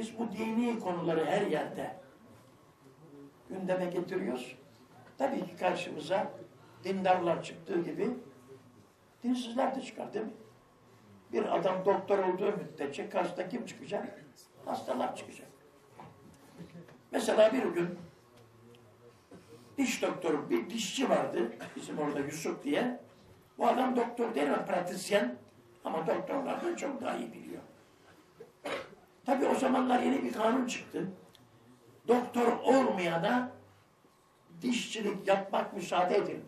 Biz bu dini konuları her yerde gündeme getiriyoruz. Tabii ki karşımıza dindarlar çıktığı gibi dinsizler de çıkar değil mi? Bir adam doktor olduğu müddetçe karşıda kim çıkacak? Hastalar çıkacak. Mesela bir gün diş doktoru, bir dişçi vardı. Bizim orada Yusuf diye. Bu adam doktor değil mi? Pratisyen. Ama doktorlardan çok daha iyi biliyor. Tabii o zamanlar yeni bir kanun çıktı. Doktor olmayana dişçilik yapmak müsaade edilmiyor.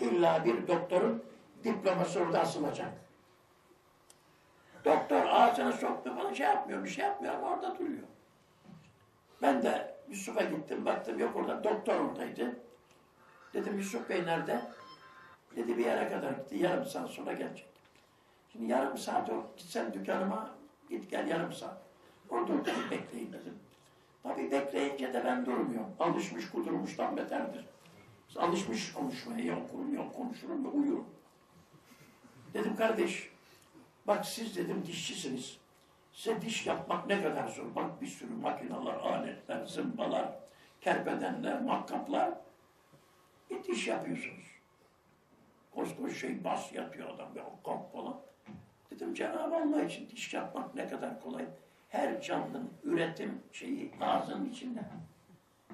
İlla bir doktorun diploması orada asılacak. Doktor ağzına soktu bana şey yapmıyor, bir şey yapmıyor ama orada duruyor. Ben de Yusuf'a gittim, baktım yok orada, doktor oradaydı. Dedim Yusuf Bey nerede? Dedi bir yere kadar gitti, yarım saat sonra gelecek. Şimdi yarım saat o, gitsen dükkanıma, git gel yarım saat. Orada oturup bekleyin dedim. Tabii bekleyince de ben durmuyorum. Alışmış kudurmuştan beterdir. Alışmış konuşmaya, yok okurum, yok konuşurum ve uyurum. Dedim kardeş, bak siz dedim dişçisiniz. Size diş yapmak ne kadar zor. Bak bir sürü makineler, aletler, zımbalar, kerpedenler, makkaplar. Bir diş yapıyorsunuz. Koskoca şey bas yatıyor adam o kamp falan. Dedim Cenab-ı Allah için diş yapmak ne kadar kolay. Her canlının üretim şeyi ağzının içinde.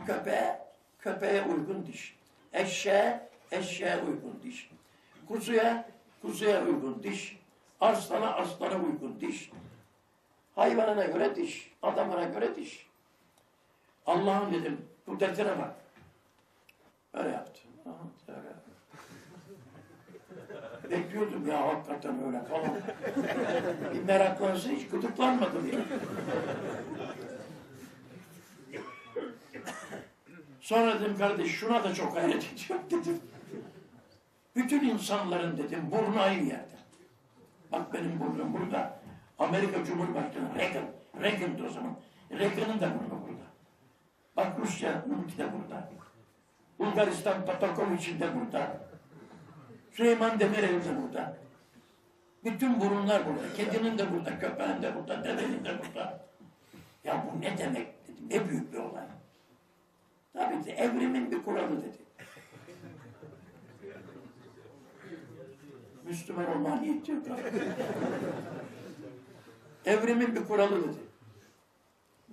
Köpeğe, köpeğe uygun diş. Eşeğe, eşeğe uygun diş. Kuzuya, kuzuya uygun diş. Arslana, aslana uygun diş. Hayvanına göre diş, adamına göre diş. Allah'ım dedim, kudretine bak. Öyle yaptı. Aha, Bekliyordum ya hakikaten öyle falan. Bir meraklansın hiç gıdıklanmadım ya. Sonra dedim kardeş şuna da çok hayret ediyorum dedim. Bütün insanların dedim burnu aynı yerde. Bak benim burnum burada. Amerika Cumhurbaşkanı Reagan. Reagan'dı o zaman. Reagan'ın da burnu burada. Bak Rusya'nınki de burada. Bulgaristan Patakovic'in de burada. Süleyman Demirel'in de burada. Bütün burunlar burada. Kedinin de burada, köpeğin de burada, devenin de burada. Ya bu ne demek dedim. Ne büyük bir olay. Tabii ki evrimin bir kuralı dedi. Müslüman olma niyeti. Evrimin bir kuralı dedi.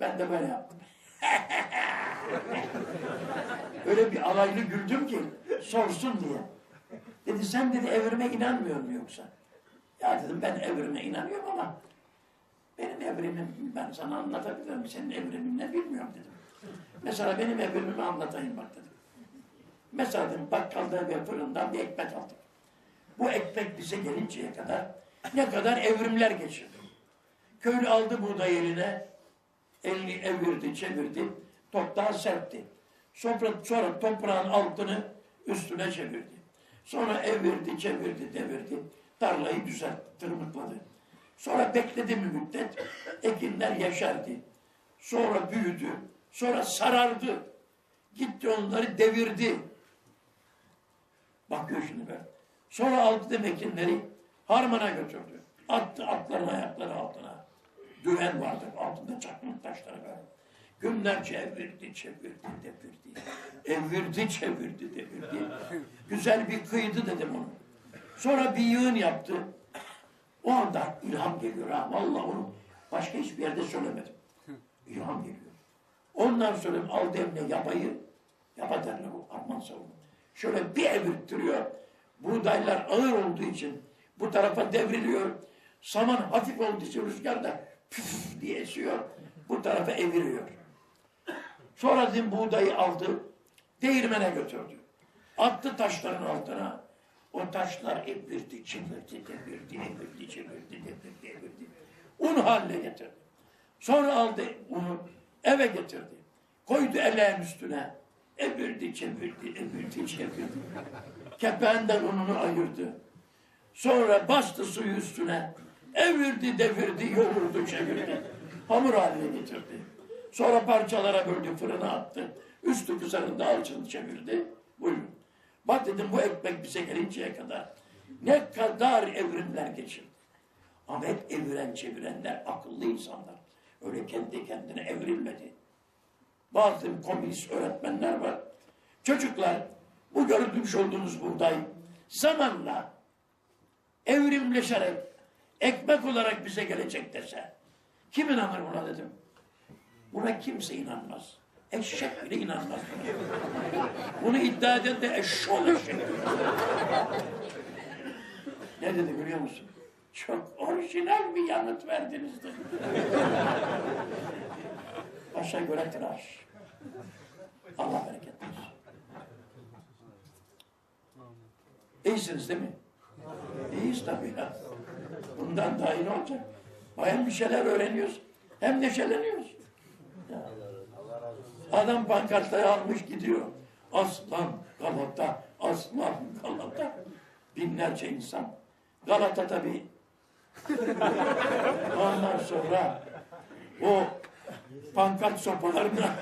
Ben de böyle yaptım. Öyle bir alaylı güldüm ki sorsun diye. Dedi sen dedi evrime inanmıyor mu yoksa? Ya dedim ben evrime inanıyorum ama benim evrimim ben sana anlatabilirim. Senin evrimin ne bilmiyorum dedim. Mesela benim evrimimi anlatayım bak dedim. Mesela dedim bakkalda ve fırından bir ekmek aldık. Bu ekmek bize gelinceye kadar ne kadar evrimler geçirdi. Köylü aldı buğday eline, elini evirdi, çevirdi, toprağa serpti. Sonra, sonra toprağın altını üstüne çevirdi. Sonra evirdi, çevirdi, devirdi. Tarlayı düzeltti, tırmıkladı. Sonra bekledi bir müddet. Ekinler yeşerdi. Sonra büyüdü. Sonra sarardı. Gitti onları devirdi. Bakıyor şimdi ben. Sonra aldı dem ekinleri harmana götürdü. Attı atların ayakları altına. Düven vardı altında çakmak taşları böyle. Günlerce evirdi, çevirdi, devirdi. Evirdi, çevirdi, devirdi. Güzel bir kıydı dedim onu. Sonra bir yığın yaptı. O anda ilham geliyor ha. Vallahi onu başka hiçbir yerde söylemedim. İlham geliyor. Ondan sonra aldı eline yabayı, yaba derler o Alman savunu. Şöyle bir evirttiriyor. Buğdaylar ağır olduğu için bu tarafa devriliyor. Saman hafif olduğu için rüzgarda püf diye esiyor. Bu tarafa eviriyor. Sonra dedim buğdayı aldı, değirmene götürdü. Attı taşların altına. O taşlar evirdi, çevirdi, devirdi, evirdi, çevirdi, devirdi, evirdi. Un haline getirdi. Sonra aldı unu eve getirdi. Koydu eleğin üstüne. Evirdi, çevirdi, evirdi, çevirdi. Kepeğinden ununu ayırdı. Sonra bastı suyu üstüne. Evirdi, devirdi, yoğurdu, çevirdi. Hamur haline getirdi. Sonra parçalara böldü, fırına attı. Üstü kızarında alçını çevirdi. Buyurun. Bak dedim bu ekmek bize gelinceye kadar ne kadar evrimler geçirdi. Ama hep eviren çevirenler akıllı insanlar. öyle kendi kendine evrilmedi. Bazı komünist öğretmenler var. Çocuklar bu görmüş olduğunuz buğday zamanla evrimleşerek ekmek olarak bize gelecek dese kim inanır buna dedim. Buna kimse inanmaz. Eşek bile inanmaz. Bunu iddia eden de eşşoğlu eşek. Ne dedi biliyor musun? Çok orijinal bir yanıt verdiniz dedi. Başa göre tıraş. Allah bereket versin. İyisiniz değil mi? İyiyiz tabii ya. Bundan daha iyi ne olacak? Bayan bir şeyler öğreniyoruz. Hem neşeleniyoruz. Ya. Adam pankartları almış gidiyor. Aslan Galata, aslan Galata. Binlerce insan. Galata tabii. Ondan sonra o pankart sopalarına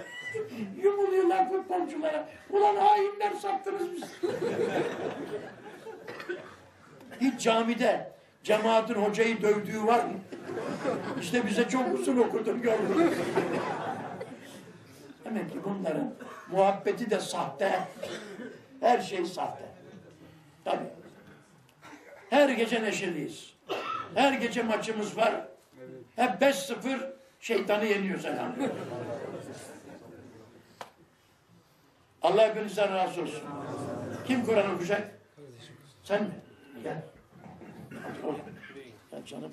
yumuluyorlar futbolculara. Ulan hainler sattınız bizi. Hiç camide cemaatin hocayı dövdüğü var mı? İşte bize çok uzun okudun gördüm. Demek ki bunların muhabbeti de sahte. Her şey sahte. Tabii. Her gece neşeliyiz. Her gece maçımız var. Hep 5-0 şeytanı yeniyoruz elhamdülillah. Allah hepinizden razı olsun. Kim Kur'an okuyacak? Sen mi? Gel. Hadi oğlum. Gel canım.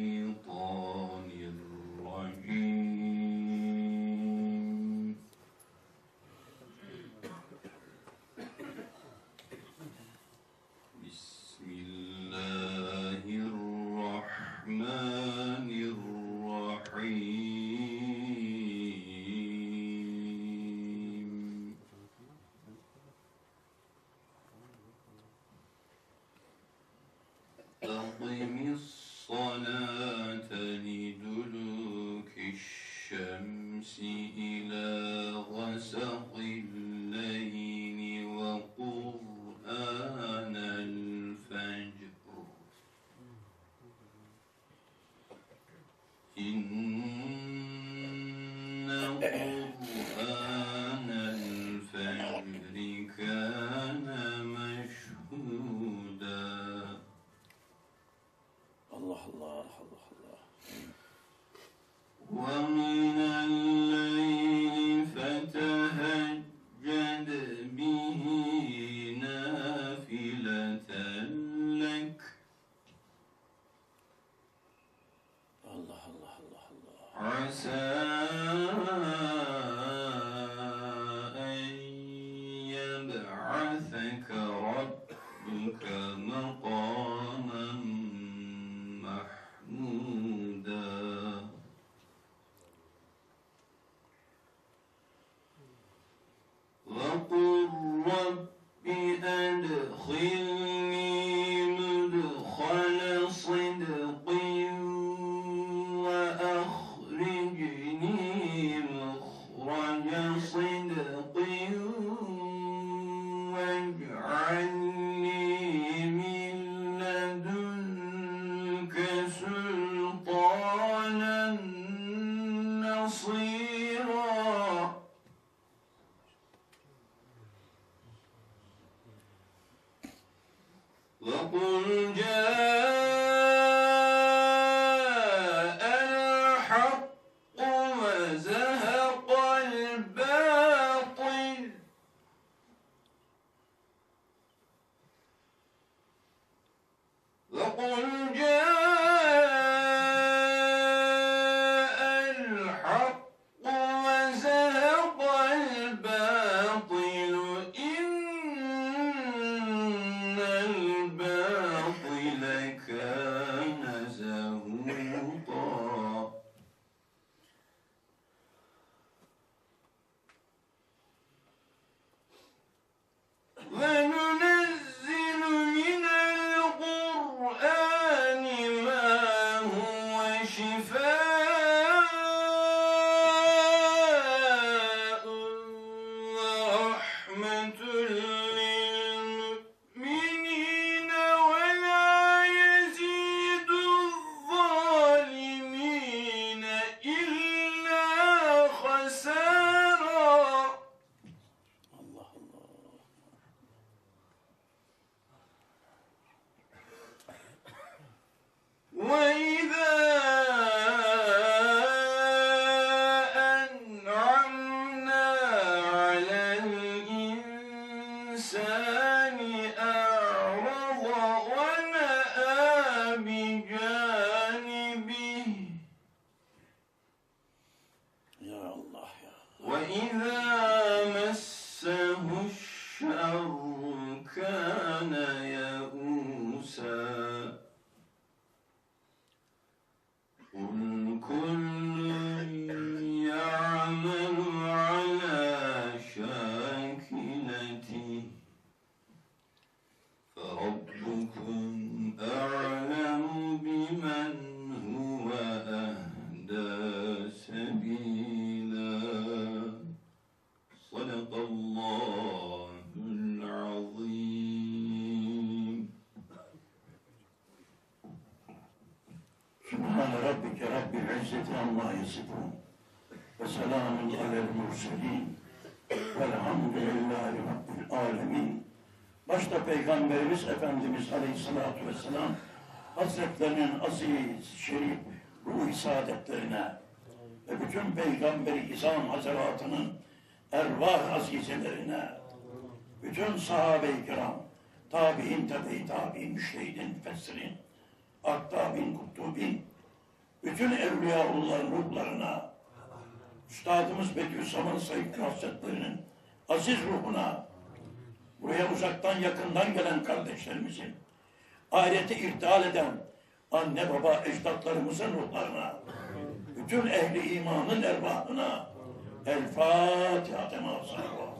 أقم الصلاة لدلوك الشمس إلى غسق الليل وقرآن الفجر. إن men huve ehde sebila. Sadakallahul azim. Sübhane Rabbike Rabbil İzzeti Allah'a yasifun. Ve selamun alel murselin. Velhamdülillahi Rabbil alemin. Başta Peygamberimiz Efendimiz Aleyhisselatü Vesselam Hazretlerinin aziz, şerif, ruh saadetlerine ve bütün Peygamberi İzam Hazaratının ervah azizelerine, bütün sahabe-i kiram, tabi'in, tabi-i tabi'in, müştehidin, müfessirin, aktabin, kuttubin, bütün evliyaullahın ruhlarına, Üstadımız Bediüzzaman Said Hazretleri'nin aziz ruhuna, buraya uzaktan yakından gelen kardeşlerimizin, ahirete irtihal eden anne baba ecdatlarımızın ruhlarına, bütün ehli imanın ervahına, El Fatiha temasına